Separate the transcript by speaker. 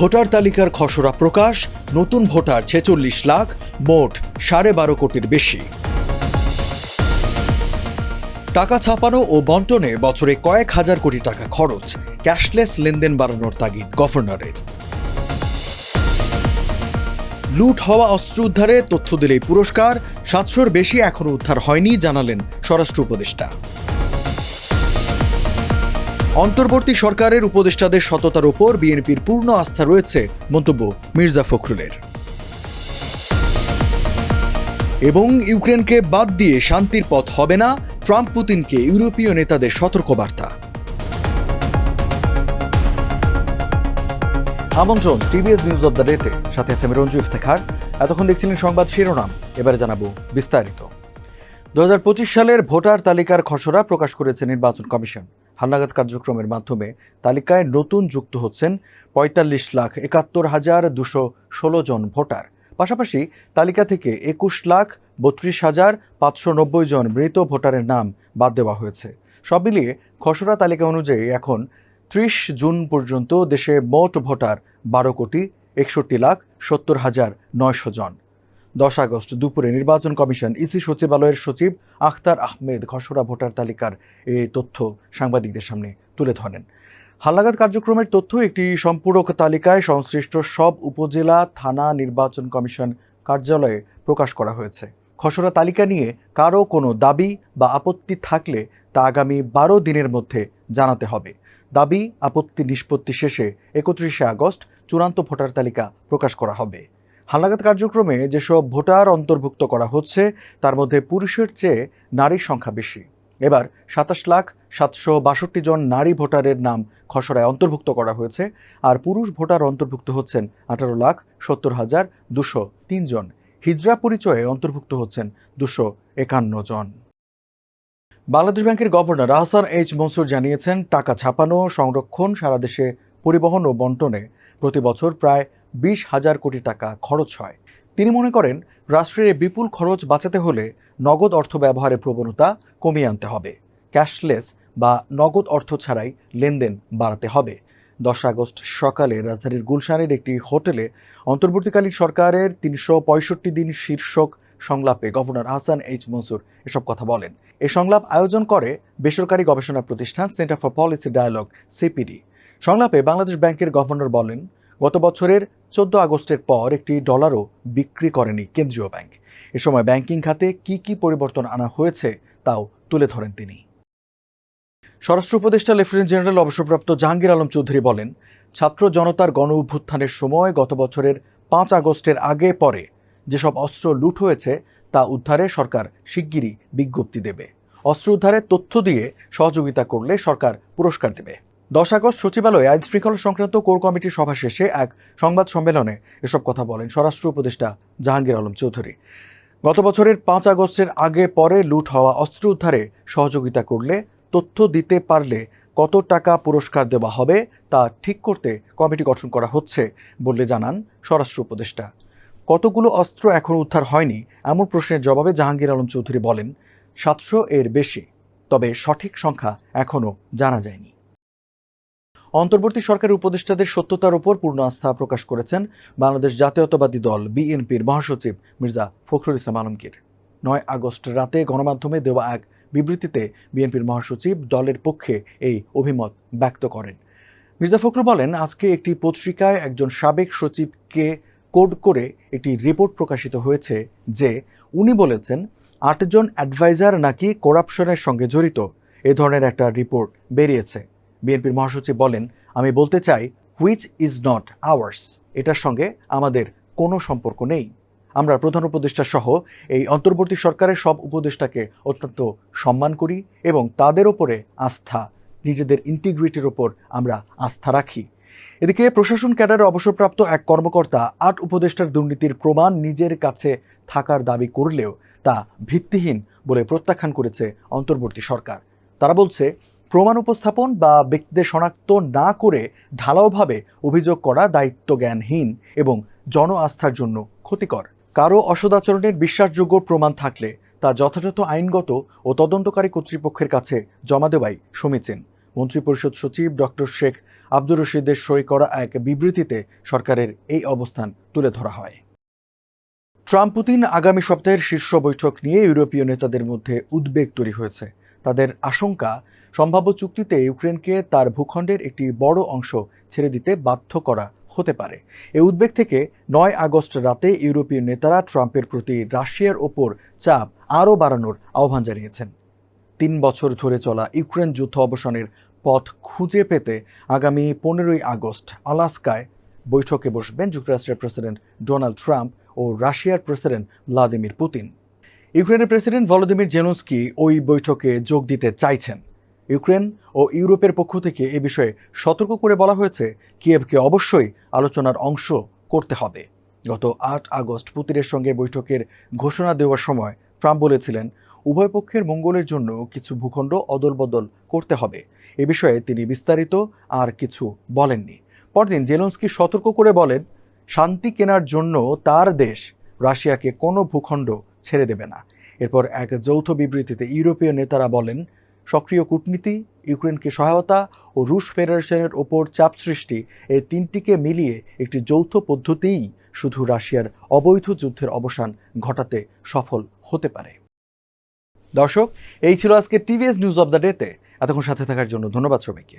Speaker 1: Voter তালিকার খসড়া প্রকাশ, নতুন ভোটার ছেচল্লিশ লাখ, মোট সাড়ে বারো কোটির বেশি। টাকা ছাপানো ও বন্টনে বছরে কয়েক হাজার কোটি টাকা খরচ, ক্যাশলেস লেনদেন বাড়ানোর তাগিদ গভর্নরের। লুট হওয়া অস্ত্র উদ্ধারে তথ্য দিলেই পুরস্কার, সাতশোর বেশি এখনও উদ্ধার হয়নি, জানালেন স্বরাষ্ট্র উপদেষ্টা। অন্তর্বর্তী সরকারের উপদেষ্টাদের সততার উপর বিএনপির পূর্ণ আস্থা রয়েছে, মন্তব্য মির্জা ফখরুলের। এবং ইউক্রেনকে বাদ দিয়ে শান্তির পথ হবে না, ট্রাম্প পুতিনকে ইউরোপীয় নেতাদের সতর্কবার্তা। আমন্ত্রণ, টিভিএস নিউজ অব দ্য ডেতে সাথে আছে আমি রঞ্জু ইফতেখার। এতক্ষণ দেখছিলেন সংবাদ শিরোনাম। এবারে জানাব বিস্তারিত। দু হাজার পঁচিশ সালের ভোটার তালিকার খসড়া প্রকাশ করেছে নির্বাচন কমিশন। হালনাগাদ কার্যক্রমের মাধ্যমে তালিকায় নতুন যুক্ত হচ্ছেন পঁয়তাল্লিশ লাখ একাত্তর হাজার দুশো ষোলো জন ভোটার। পাশাপাশি তালিকা থেকে একুশ লাখ বত্রিশ হাজার পাঁচশো নব্বই জন মৃত ভোটারের নাম বাদ দেওয়া হয়েছে। সব মিলিয়ে খসড়া তালিকা অনুযায়ী এখন ত্রিশ জুন পর্যন্ত দেশে মোট ভোটার বারো কোটি একষট্টি লাখ সত্তর হাজার নয়শো জন। দশ আগস্ট দুপুরে নির্বাচন কমিশন ইসি সচিবালয়ের সচিব আখতার আহমেদ খসড়া ভোটার তালিকার এই তথ্য সাংবাদিকদের সামনে তুলে ধরেন। হালনাগাদ কার্যক্রমের তথ্য, একটি সম্পূরক তালিকায় সংশ্লিষ্ট সব উপজেলা, থানা নির্বাচন কমিশন কার্যালয়ে প্রকাশ করা হয়েছে। খসড়া তালিকা নিয়ে কারও কোনো দাবি বা আপত্তি থাকলে তা আগামী বারো দিনের মধ্যে জানাতে হবে। দাবি, আপত্তি নিষ্পত্তি শেষে একত্রিশে আগস্ট চূড়ান্ত ভোটার তালিকা প্রকাশ করা হবে। হালনাগাদ কার্যক্রমে যেসব ভোটার অন্তর্ভুক্ত করা হচ্ছে, তার মধ্যে পুরুষের চেয়ে নারীর সংখ্যা বেশি। এবার সাতাশ লাখ সাতশো বাষট্টি জন নারী ভোটারের নাম খসড়ায় অন্তর্ভুক্ত করা হয়েছে আর পুরুষ ভোটার অন্তর্ভুক্ত হচ্ছেন আঠারো লাখ সত্তর হাজার দুশো তিন জন। হিজরা পরিচয়ে অন্তর্ভুক্ত হচ্ছেন দুশো একান্ন জন। বাংলাদেশ ব্যাংকের গভর্নর আহসান এইচ মনসুর জানিয়েছেন, টাকা ছাপানো, সংরক্ষণ সারা দেশে পরিবহন ও বন্টনে প্রতি বছর প্রায় বিশ হাজার কোটি টাকা খরচ হয়। তিনি মনে করেন, রাষ্ট্রের বিপুল খরচ বাঁচাতে হলে নগদ অর্থ ব্যবহারের প্রবণতা কমিয়ে আনতে হবে। ক্যাশলেস বা নগদ অর্থ ছাড়াই লেনদেন বাড়াতে হবে। দশ আগস্ট সকালে রাজধানীর গুলশানের একটি হোটেলে অন্তর্বর্তীকালীন সরকারের তিনশো পঁয়ষট্টি দিন শীর্ষক সংলাপে গভর্নর হাসান এইচ মনসুর এসব কথা বলেন। এই সংলাপ আয়োজন করে বেসরকারি গবেষণা প্রতিষ্ঠান centre for policy dialogue, CPD. সংলাপে বাংলাদেশ ব্যাংকের গভর্নর বলেন গত বছরের চোদ্দ আগস্টের পর একটি ডলারও বিক্রি করেনি কেন্দ্রীয় ব্যাংক। এ সময় ব্যাংকিং খাতে কি কি পরিবর্তন আনা হয়েছে তাও তুলে ধরেন তিনি। স্বরাষ্ট্র উপদেষ্টা লেফটেন্যান্ট জেনারেল অবসরপ্রাপ্ত জাহাঙ্গীর আলম চৌধুরী বলেন, ছাত্র জনতার গণ অভ্যুত্থানের সময় গত বছরের পাঁচ আগস্টের আগে পরে যেসব অস্ত্র লুট হয়েছে তা উদ্ধারে সরকার শিগগিরই বিজ্ঞপ্তি দেবে। অস্ত্র উদ্ধারের তথ্য দিয়ে সহযোগিতা করলে সরকার পুরস্কার দেবে। দশ আগস্ট সচিবালয়ে আইন শৃঙ্খলা সংক্রান্ত কোর কমিটির সভা শেষে এক সংবাদ সম্মেলনে এসব কথা বলেন স্বরাষ্ট্র উপদেষ্টা জাহাঙ্গীর আলম চৌধুরী। গত বছরের পাঁচ আগস্টের আগে পরে লুট হওয়া অস্ত্র উদ্ধারে সহযোগিতা করলে, তথ্য দিতে পারলে কত টাকা পুরস্কার দেওয়া হবে তা ঠিক করতে কমিটি গঠন করা হচ্ছে বলে জানান স্বরাষ্ট্র উপদেষ্টা। কতগুলো অস্ত্র এখনও উদ্ধার হয়নি এমন প্রশ্নের জবাবে জাহাঙ্গীর আলম চৌধুরী বলেন, সাতশো এর বেশি, তবে সঠিক সংখ্যা এখনও জানা যায়নি। অন্তর্বর্তী সরকারের উপদেষ্টাদের সত্যতার উপর পূর্ণ আস্থা প্রকাশ করেছেন বাংলাদেশ জাতীয়তাবাদী দল, বিএনপির মহাসচিব মির্জা ফখরুল ইসলাম আলমগীর। নয় আগস্ট রাতে গণমাধ্যমে দেওয়া এক বিবৃতিতে বিএনপির মহাসচিব দলের পক্ষে এই অভিমত ব্যক্ত করেন। মির্জা ফখরুল বলেন, আজকে একটি পত্রিকায় একজন সাবেক সচিবকে কোড করে একটি রিপোর্ট প্রকাশিত হয়েছে যে উনি বলেছেন, আটজন অ্যাডভাইজার নাকি করাপশনের সঙ্গে জড়িত। এ ধরনের একটা রিপোর্ট বেরিয়েছে। বিএনপির মহাসচিব বলেন, আমি বলতে চাই হুইচ ইজ নট আওয়ার্স এটার সঙ্গে আমাদের কোনো সম্পর্ক নেই। আমরা প্রধান উপদেষ্টা সহ এই অন্তর্বর্তী সরকারের সব উপদেষ্টাকে অত্যন্ত সম্মান করি এবং তাদের ওপরে আস্থা, নিজেদের ইন্টিগ্রিটির ওপর আমরা আস্থা রাখি। এদিকে প্রশাসন ক্যাডারে অবসরপ্রাপ্ত এক কর্মকর্তা আট উপদেষ্টার দুর্নীতির প্রমাণ নিজের কাছে থাকার দাবি করলেও তা ভিত্তিহীন বলে প্রত্যাখ্যান করেছে অন্তর্বর্তী সরকার। তারা বলছে প্রমাণ উপস্থাপন বা ব্যক্তিদের শনাক্ত না করে ঢালাওভাবে অভিযোগ করা দায়িত্ব জ্ঞানহীন এবং জন আস্থার জন্য ক্ষতিকর। কারও অসদাচরণের বিশ্বাসযোগ্য প্রমাণ থাকলে তা যথাযথ আইনগত ও তদন্তকারী কর্তৃপক্ষের কাছে জমা দেওয়াই সমীচীন। মন্ত্রিপরিষদ সচিব ডক্টর শেখ আব্দুর রশিদের সই করা এক বিবৃতিতে সরকারের এই অবস্থান তুলে ধরা হয়। ট্রাম্প পুতিন আগামী সপ্তাহের শীর্ষ বৈঠক নিয়ে ইউরোপীয় নেতাদের মধ্যে উদ্বেগ তৈরি হয়েছে। তাদের আশঙ্কা সম্ভাব্য চুক্তিতে ইউক্রেনকে তার ভূখণ্ডের একটি বড় অংশ ছেড়ে দিতে বাধ্য করা হতে পারে। এই উদ্বেগ থেকে নয় আগস্ট রাতে ইউরোপীয় নেতারা ট্রাম্পের প্রতি রাশিয়ার ওপর চাপ আরও বাড়ানোর আহ্বান জানিয়েছেন। তিন বছর ধরে চলা ইউক্রেন যুদ্ধ অবসানের পথ খুঁজে পেতে আগামী পনেরোই আগস্ট আলাস্কায় বৈঠকে বসবেন যুক্তরাষ্ট্রের প্রেসিডেন্ট ডোনাল্ড ট্রাম্প ও রাশিয়ার প্রেসিডেন্ট ভ্লাদিমির পুতিন। ইউক্রেনের প্রেসিডেন্ট ভলোদিমির জেনস্কি ওই বৈঠকে যোগ দিতে চাইছেন। ইউক্রেন ও ইউরোপের পক্ষ থেকে এ বিষয়ে সতর্ক করে বলা হয়েছে, কিয়েভকে অবশ্যই আলোচনার অংশ করতে হবে। গত আট আগস্ট পুতিনের সঙ্গে বৈঠকের ঘোষণা দেওয়ার সময় ট্রাম্প বলেছিলেন, উভয় পক্ষের মঙ্গলের জন্য কিছু ভূখণ্ড অদলবদল করতে হবে। এ বিষয়ে তিনি বিস্তারিত আর কিছু বলেননি। পরদিন জেলন্সকি সতর্ক করে বলেন, শান্তি কেনার জন্য তার দেশ রাশিয়াকে কোনো ভূখণ্ড ছেড়ে দেবে না। এরপর এক যৌথ বিবৃতিতে ইউরোপীয় নেতারা বলেন সক্রিয় কূটনীতি, ইউক্রেনকে সহায়তা ও রুশ ফেডারেশনের ওপর চাপ সৃষ্টি এই তিনটিকে মিলিয়ে একটি যৌথ পদ্ধতিই শুধু রাশিয়ার অবৈধ যুদ্ধের অবসান ঘটাতে সফল হতে পারে। দর্শক, এই ছিল আজকে টিভিএস নিউজ অব দ্য ডেতে এতক্ষণ সাথে থাকার জন্য ধন্যবাদ সবাইকে।